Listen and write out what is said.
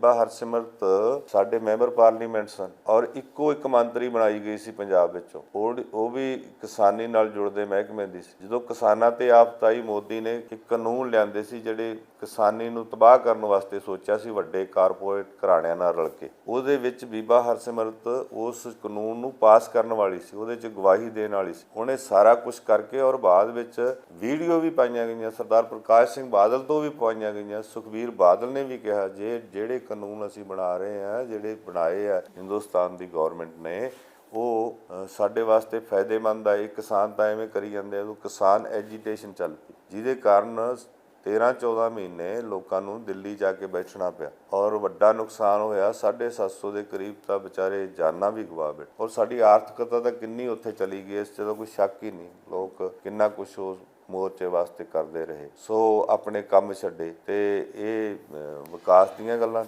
ਬੀਬਾ ਹਰਸਿਮਰਤ, ਸਾਡੇ member parliament ਸਨ ਔਰ ਇੱਕੋ ਇੱਕ ਮੰਤਰੀ ਬਣਾਈ ਗਈ ਸੀ ਪੰਜਾਬ ਵਿੱਚੋਂ। ਉਹ ਵੀ ਕਿਸਾਨੀ ਨਾਲ ਜੁੜਦੇ ਮਹਿਕਮੇ ਦੀ ਸੀ। ਜਦੋਂ ਕਿਸਾਨਾਂ ਤੇ ਆਫਤਾਈ ਮੋਦੀ ਨੇ ਇੱਕ ਕਾਨੂੰਨ ਲਿਆਂਦੇ ਸੀ ਜਿਹੜੇ ਕਿਸਾਨੀ ਨੂੰ ਤਬਾਹ ਕਰਨ ਵਾਸਤੇ ਸੋਚਿਆ ਸੀ, ਵੱਡੇ ਕਾਰਪੋਰੇਟ ਘਰਾਣਿਆਂ ਨਾਲ ਰਲ ਕੇ, ਉਹਦੇ ਵਿੱਚ ਬੀਬਾ ਹਰਸਿਮਰਤ ਉਸ ਕਾਨੂੰਨ ਨੂੰ ਪਾਸ ਕਰਨ ਵਾਲੀ ਸੀ, ਉਹਦੇ 'ਚ ਗਵਾਹੀ ਦੇਣ ਵਾਲੀ ਸੀ। ਉਹਨੇ ਸਾਰਾ ਕੁਝ ਕਰਕੇ ਔਰ ਬਾਅਦ ਵਿੱਚ ਵੀਡੀਓ ਵੀ ਪਾਈਆਂ ਗਈਆਂ, ਸਰਦਾਰ ਪ੍ਰਕਾਸ਼ ਸਿੰਘ ਬਾਦਲ ਤੋਂ ਵੀ ਪਾਈਆਂ ਗਈਆਂ, ਸੁਖਬੀਰ ਬਾਦਲ ਨੇ ਵੀ ਕਿਹਾ, ਜੇ, ਜਿਹੜੇ ਕਾਨੂੰਨ ਅਸੀਂ ਬਣਾ ਰਹੇ ਹਾਂ, ਜਿਹੜੇ ਬਣਾਏ ਆ ਹਿੰਦੁਸਤਾਨ ਦੀ ਗਵਰਨਮੈਂਟ ਨੇ, ਉਹ ਸਾਡੇ ਵਾਸਤੇ ਫਾਇਦੇਮੰਦ ਆ, ਇਹ ਕਿਸਾਨ ਤਾਂ ਐਵੇਂ ਕਰੀ ਜਾਂਦੇ ਆ, ਉਹ ਕਿਸਾਨ ਐਜੀਟੇਸ਼ਨ ਚੱਲ ਪਈ। ਜਿਹਦੇ ਕਾਰਨ 13 14 ਮਹੀਨੇ ਲੋਕਾਂ ਨੂੰ ਦਿੱਲੀ ਜਾ ਕੇ ਬੈਠਣਾ ਪਿਆ। ਔਰ ਵੱਡਾ ਨੁਕਸਾਨ ਹੋਇਆ 750 ਦੇ ਕਰੀਬ ਤਾਂ ਵਿਚਾਰੇ ਜਾਨਾਂ ਵੀ ਗਵਾ ਬੈਠੇ। ਔਰ ਸਾਡੀ ਆਰਥਿਕਤਾ ਤਾਂ ਕਿੰਨੀ ਉੱਥੇ ਚਲੀ ਗਈ, ਇਸ 'ਚ ਤਾਂ ਕੋਈ ਸ਼ੱਕ ਹੀ ਨਹੀਂ, ਲੋਕ ਕਿੰਨਾ ਕੁਝ ਉਸ ਮੋਰਚੇ ਵਾਸਤੇ ਕਰਦੇ ਰਹੇ। ਸੋ ਆਪਣੇ ਕੰਮ ਛੱਡੇ ਤੇ ਇਹ ਵਿਕਾਸ ਦੀਆਂ ਗੱਲਾਂ